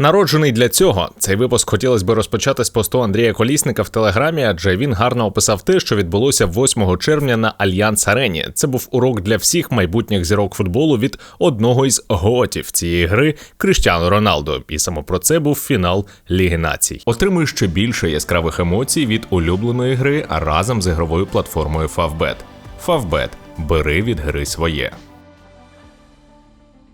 Народжений для цього цей випуск хотілося б розпочати з посту Андрія Колісника в телеграмі, адже він гарно описав те, що відбулося 8 червня на Альянс Арені. Це був урок для всіх майбутніх зірок футболу від одного із готів цієї гри Криштіану Роналдо. І саме про це був фінал Ліги Націй. Отримуй ще більше яскравих емоцій від улюбленої гри разом з ігровою платформою Favbet. Favbet. бери від гри своє.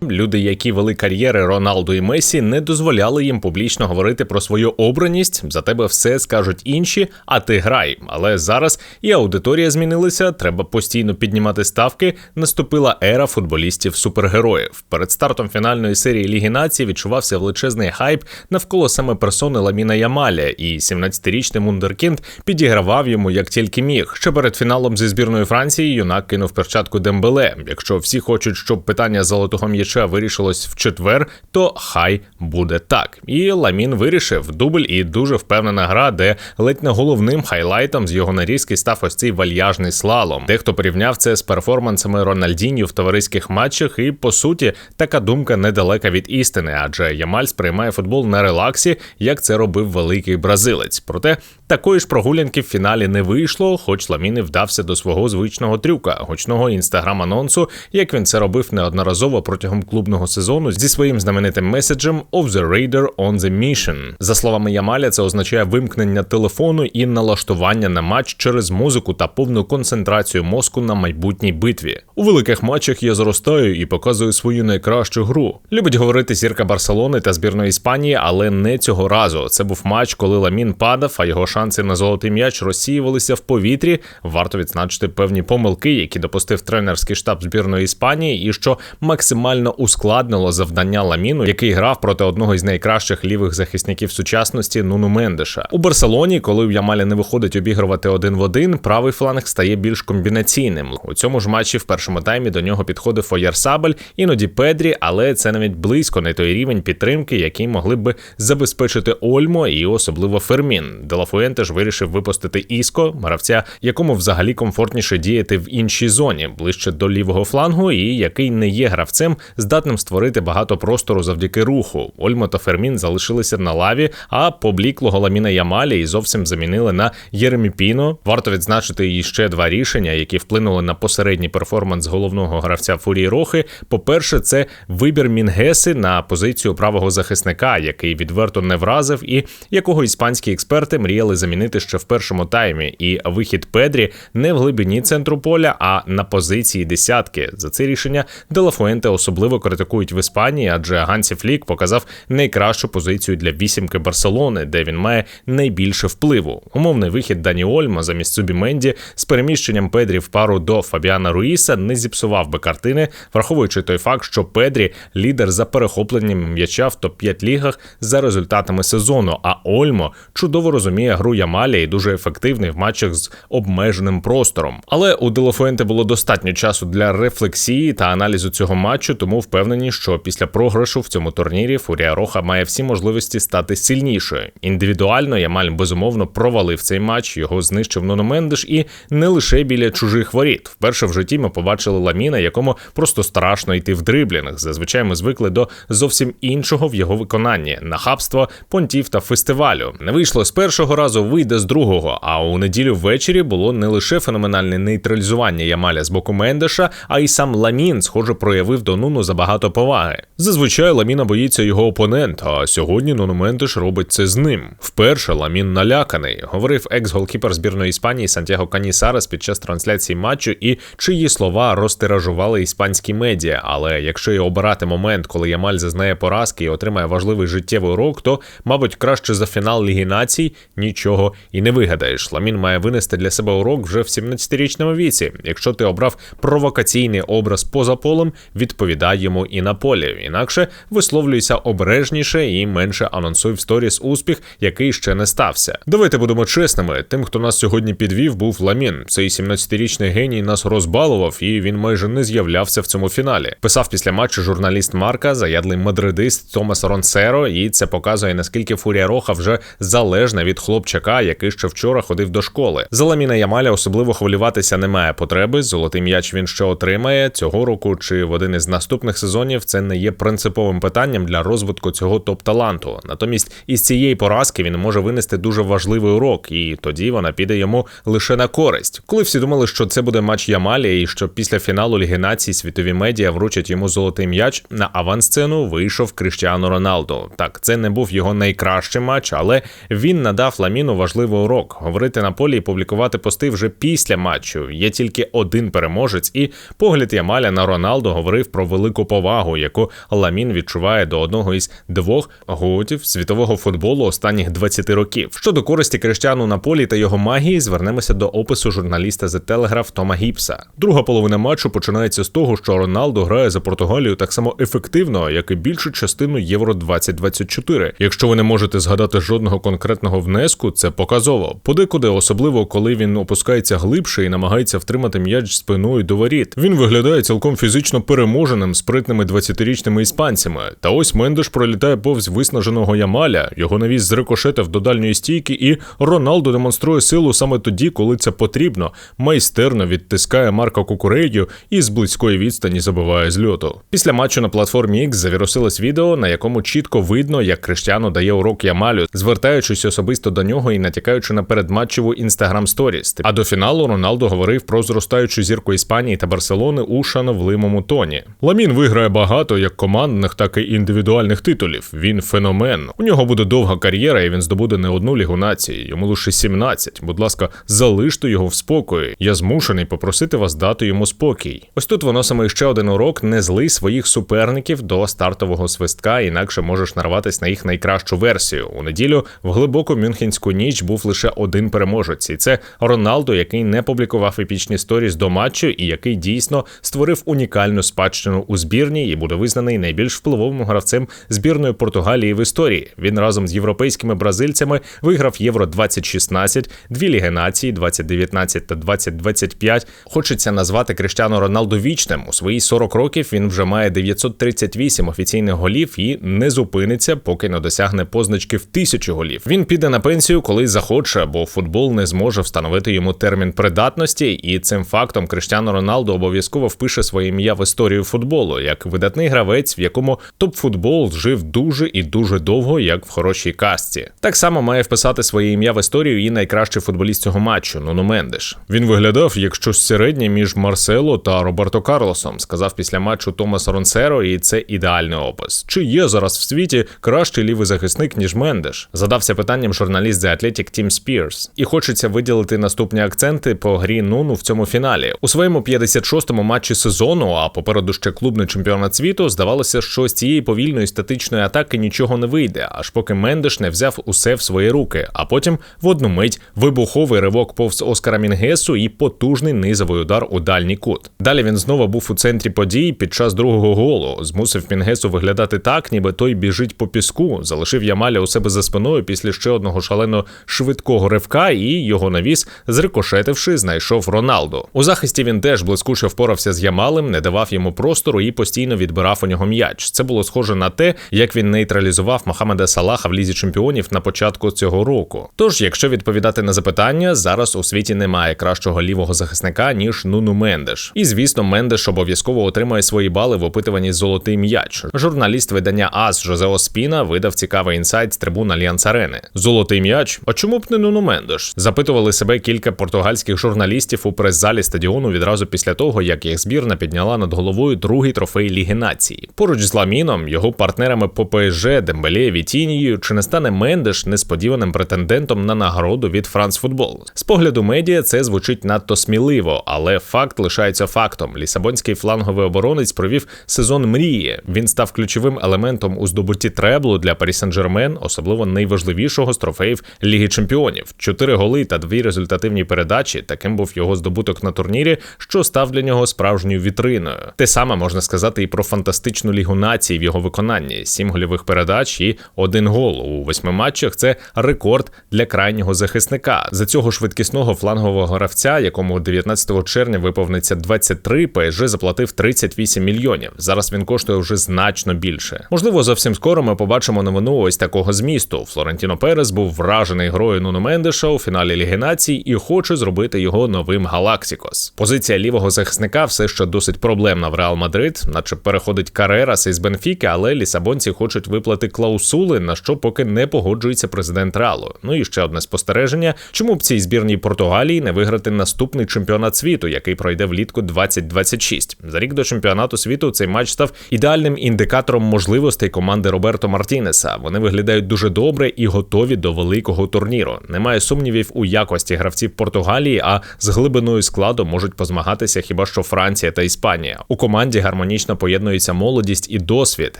Люди, які вели кар'єри Роналду і Месі, не дозволяли їм публічно говорити про свою обраність. За тебе все скажуть інші, а ти грай. Але зараз і аудиторія змінилася. Треба постійно піднімати ставки. Наступила ера футболістів-супергероїв. Перед стартом фінальної серії Ліги Націй відчувався величезний хайп навколо саме персони Ламіна Ямаля, і 17-річний Мундеркінд підігравав йому як тільки міг. Ще перед фіналом зі збірною Франції юнак кинув перчатку Дембеле. Якщо всі хочуть, щоб питання золотого м'яча м'яча вирішилось в четвер, то хай буде так. І Ламін вирішив дубль і дуже впевнена гра, де ледь не головним хайлайтом з його нарізки став ось цей вальяжний слалом. Дехто порівняв це з перформансами Рональдіньо в товариських матчах, і по суті така думка недалека від істини, адже Ямаль сприймає футбол на релаксі, як це робив великий бразилець. Проте такої ж прогулянки в фіналі не вийшло, хоч Ламін і вдався до свого звичного трюка, гучного інстаграм-анонсу, як він це робив неодноразово протягом клубного сезону зі своїм знаменитим меседжем «Of the Raider on the Mission». За словами Ямаля, це означає вимкнення телефону і налаштування на матч через музику та повну концентрацію мозку на майбутній битві. У великих матчах я зростаю і показую свою найкращу гру. Любить говорити зірка Барселони та збірної Іспанії, але не цього разу. Це був матч, коли Ламін падав, а його шанси на золотий м'яч розсіювалися в повітрі. Варто відзначити певні помилки, які допустив тренерський штаб збірної Іспанії, і що максимально ускладнило завдання Ламіну, який грав проти одного із найкращих лівих захисників сучасності Нуну Мендеша. У Барселоні, коли в Ямалі не виходить обігрувати один в один, правий фланг стає більш комбінаційним. У цьому ж матчі в першому таймі до нього підходив Фоєр Сабель, іноді Педрі, але це навіть близько не той рівень підтримки, який могли б забезпечити Ольмо і особливо Фермін. Делафуенте ж вирішив випустити Іско, гравця, якому взагалі комфортніше діяти в іншій зоні, ближче до лівого флангу, і який не є гравцем здатним створити багато простору завдяки руху. Ольмо та Фермін залишилися на лаві, а побліклого ламіна Ямалі і зовсім замінили на Єремі Піно. Варто відзначити і ще два рішення, які вплинули на посередній перформанс головного гравця Фурії Рохи. По-перше, це вибір Мінгеси на позицію правого захисника, який відверто не вразив, і якого іспанські експерти мріяли замінити ще в першому таймі. І вихід Педрі не в глибині центру поля, а на позиції десятки. За це рішення Делафуенте особливо критикують в Іспанії, адже Гансі Флік показав найкращу позицію для вісімки Барселони, де він має найбільше впливу. Умовний вихід Дані Ольма замість Субі Менді з переміщенням Педрі в пару до Фабіана Руїса не зіпсував би картини, враховуючи той факт, що Педрі лідер за перехопленням м'яча в топ-5 лігах за результатами сезону. А Ольмо чудово розуміє гру Ямалі і дуже ефективний в матчах з обмеженим простором. Але у Делофуенте було достатньо часу для рефлексії та аналізу цього матчу, тому впевнені, що після програшу в цьому турнірі Фурія Роха має всі можливості стати сильнішою. Індивідуально Ямаль безумовно провалив цей матч, його знищив Ноно Мендеш і не лише біля чужих воріт. Вперше в житті ми побачили ламіна, якому просто страшно йти в дриблінг. Зазвичай ми звикли до зовсім іншого в його виконанні нахабства, понтів та фестивалю. Не вийшло з першого разу, вийде з другого. А у неділю ввечері було не лише феноменальне нейтралізування Ямаля з боку Мендеша, а й сам Ламін, схоже, проявив до Нуну забагато поваги. Зазвичай Ламіна боїться його опонент, а сьогодні Нонументиш робить це з ним. Вперше Ламін наляканий, говорив екс-голкіпер збірної Іспанії Сантьяго Канісарес під час трансляції матчу, і чиї слова розтиражували іспанські медіа. Але якщо й обирати момент, коли Ямаль зазнає поразки і отримає важливий життєвий урок, то, мабуть, краще за фінал Ліги націй нічого і не вигадаєш. Ламін має винести для себе урок вже в 17-річному віці. Якщо ти обрав провокаційний образ поза полем, відповідай йому і на полі. Інакше висловлюйся обережніше і менше анонсуй в сторіс успіх, який ще не стався. Давайте будемо чесними. Тим, хто нас сьогодні підвів, був Ламін. Цей 17-річний геній нас розбалував, і він майже не з'являвся в цьому фіналі. Писав після матчу журналіст Марка, заядлий мадридист Томас Ронсеро, і це показує наскільки Фурія Роха вже залежна від хлопчика. Хлопчака, який ще вчора ходив до школи. За Ламіна Ямаля особливо хвилюватися немає потреби. Золотий м'яч він ще отримає цього року чи в один із наступних сезонів. Це не є принциповим питанням для розвитку цього топ-таланту. Натомість із цієї поразки він може винести дуже важливий урок, і тоді вона піде йому лише на користь. Коли всі думали, що це буде матч Ямаля, і що після фіналу Ліги націй світові медіа вручать йому золотий м'яч, на авансцену вийшов Кріштіану Роналдо. Так, це не був його найкращий матч, але він надав Ламіну важливий урок говорити на полі і публікувати пости вже після матчу. Є тільки один переможець, і погляд Ямаля на Роналдо говорив про велику повагу, яку Ламін відчуває до одного із двох готів світового футболу останніх 20 років. Щодо користі Криштіану на полі та його магії, звернемося до опису журналіста The Telegraph Тома Гіпса. Друга половина матчу починається з того, що Роналдо грає за Португалію так само ефективно, як і більшу частину Євро 2024. Якщо ви не можете згадати жодного конкретного внеску, це показово. Подекуди, особливо коли він опускається глибше і намагається втримати м'яч спиною до воріт. Він виглядає цілком фізично переможеним спритними 20-річними іспанцями. Та ось Мендеш пролітає повз виснаженого Ямаля, його навіс зрикошетив до дальньої стійки, і Роналдо демонструє силу саме тоді, коли це потрібно. Майстерно відтискає Марка Кукурейдю і з близької відстані забиває з льоту. Після матчу на платформі X завірусилось відео, на якому чітко видно, як Криштіану дає урок Ямалю, звертаючись особисто до нього і натякаючи на передматчеву інстаграм сторіс. А до фіналу Роналдо говорив про зростаючу зірку Іспанії та Барселони у шановливому тоні. Ламін виграє багато як командних, так і індивідуальних титулів. Він феномен. У нього буде довга кар'єра, і він здобуде не одну лігу нації. Йому лише 17. Будь ласка, залиште його в спокої. Я змушений попросити вас дати йому спокій. Ось тут воно саме ще один урок: не злий своїх суперників до стартового свистка, інакше можеш нарватися на їх найкращу версію. У неділю в глибоку мюнхенську ніч був лише один переможець, і це Роналдо, який не публікував епічні сторіс до матчу, і який дійсно створив унікальну спадщину у збірні і буде визнаний найбільш впливовим гравцем збірної Португалії в історії. Він разом з європейськими бразильцями виграв Євро 2016, дві ліги нації 2019 та 2025. Хочеться назвати Криштиану Роналду вічним. У свої 40 років він вже має 938 офіційних голів і не зупиниться, поки не досягне позначки в тисячу голів. Він піде на пенсію, коли захоче, бо футбол не зможе встановити йому термін придатності, і цим фактом Криштиану Роналду обов'язково впише своє ім'я в історію футболу як видатний гравець, в якому топ-футбол жив дуже і дуже довго, як в хорошій касті. Так само має вписати своє ім'я в історію і найкращий футболіст цього матчу Нуну Мендеш. Він виглядав як щось середнє між Марсело та Роберто Карлосом, сказав після матчу Томас Ронсеро, і це ідеальний опис. Чи є зараз в світі кращий лівий захисник ніж Мендеш? Задався питанням журналіст The Athletic Тім Спірс. І хочеться виділити наступні акценти по грі Нуну в цьому фіналі. У своєму 56-му матчі сезону, а попереду ще клубний чемпіонат світу, здавалося, що з цієї повільної статичної атаки нічого не вийде, аж поки Мендеш не взяв усе в свої руки, а потім в одну мить вибуховий ривок повз Оскара Мінгесу і потужний низовий удар у дальній кут. Далі він знову був у центрі подій під час другого голу, змусив Мінгесу виглядати так, ніби той біжить по піску, залишив Ямаля у себе за спиною після ще одного шалено швидкого ривка, і його навіс, зрикошетивши, знайшов Роналду. У захисті він теж блискуче впорався з Ямалем, не давав йому простору і постійно відбирав у нього м'яч. Це було схоже на те, як він нейтралізував Мохамеда Салаха в лізі чемпіонів на початку цього року. Тож, якщо відповідати на запитання, зараз у світі немає кращого лівого захисника ніж Нуну Мендеш. І звісно, Мендеш обов'язково отримає свої бали в опитуванні Золотий м'яч. Журналіст видання АС Жозе Оспіна видав цікавий інсайт з трибун Альянс Арени. Золотий м'яч. А чому б не Нуну Мендеш? Запитували себе кілька португальських журналістів у прес-залі стадіону відразу після того, як їх збірна підняла над головою другий трофей Ліги нації. Поруч з Ламіном, його партнерами по ПСЖ, Дембеле, Вітінією, чи не стане Мендеш несподіваним претендентом на нагороду від Франс Футбол. З погляду медіа це звучить надто сміливо, але факт лишається фактом. Лісабонський фланговий оборонець провів сезон мрії. Він став ключовим елементом у здобутті треблу для Парі Сен-Жермен, особливо найважливішого з трофеїв Ліги Чемпіонів. Чотири голи та дві результативні передачі. Таким був його здобуток на турнірі, що став для нього справжньою вітриною. Те саме можна сказати і про фантастичну лігу націй в його виконанні: сім гольових передач і один гол у восьми матчах. Це рекорд для крайнього захисника. За цього швидкісного флангового гравця, якому 19 червня виповниться 23, ПСЖ заплатив 38 мільйонів. Зараз він коштує вже значно більше. Можливо, зовсім скоро ми побачимо новину ось такого змісту. Флорентіно Перес був вражений вражений грою Нуно Мендеша у фіналі Ліги Націй і хоче зробити його новим Галаксікос. Позиція лівого захисника все ще досить проблемна в Реал Мадрид, наче переходить Карерас із Бенфіки, але лісабонці хочуть виплати клаусули, на що поки не погоджується президент Реалу. Ну і ще одне спостереження: чому б цій збірній Португалії не виграти наступний чемпіонат світу, який пройде влітку 2026. За рік до чемпіонату світу цей матч став ідеальним індикатором можливостей команди Роберто Мартінеса. Вони виглядають дуже добре і готові до великого турніру. Немає сумнівів у якості гравців Португалії, а з глибиною складу можуть позмагатися хіба що Франція та Іспанія. У команді гармонічно поєднується молодість і досвід.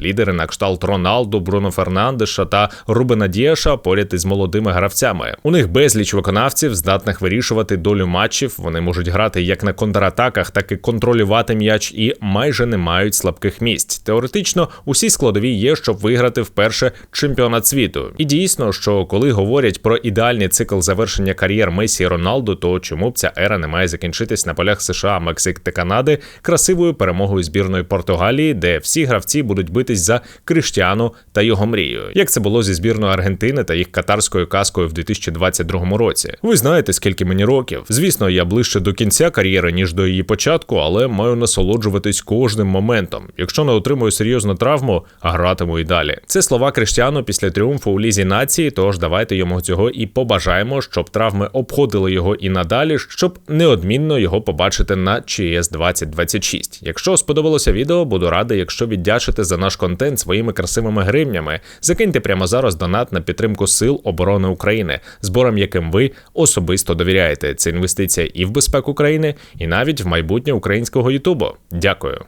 Лідери на кшталт Роналду, Бруно Фернандеша та Рубена Дієша поряд із молодими гравцями. У них безліч виконавців, здатних вирішувати долю матчів. Вони можуть грати як на контратаках, так і контролювати м'яч, і майже не мають слабких місць. Теоретично усі складові є, щоб виграти вперше чемпіонат світу. І дійсно, що коли говорять про ідеальний цикл завершення кар'єр Месі і Роналду, то чому б ця ера не має закінчитись на полях США, Мексик та Канади красивою перемогою збірної Португалії, де всі гравці будуть битись за Криштіану та його мрію, як це було зі збірною Аргентини та їх катарською каскою в 2022 році. Ви знаєте, скільки мені років. Звісно, я ближче до кінця кар'єри ніж до її початку, але маю насолоджуватись кожним моментом. Якщо не отримую серйозну травму, а гратиму і далі. Це слова Криштіану після тріумфу у лізі нації. Тож давайте йому цього і побажаємо, щоб травми обходили його і надалі, щоб неодмінно його побачити на ЧС 2026. Якщо сподобалося відео, буду радий, якщо віддячите за наш контент своїми красивими гривнями. Закиньте прямо зараз донат на підтримку сил оборони України, зборам яким ви особисто довіряєте. Це інвестиція і в безпеку країни, і навіть в майбутнє українського Ютубу. Дякую.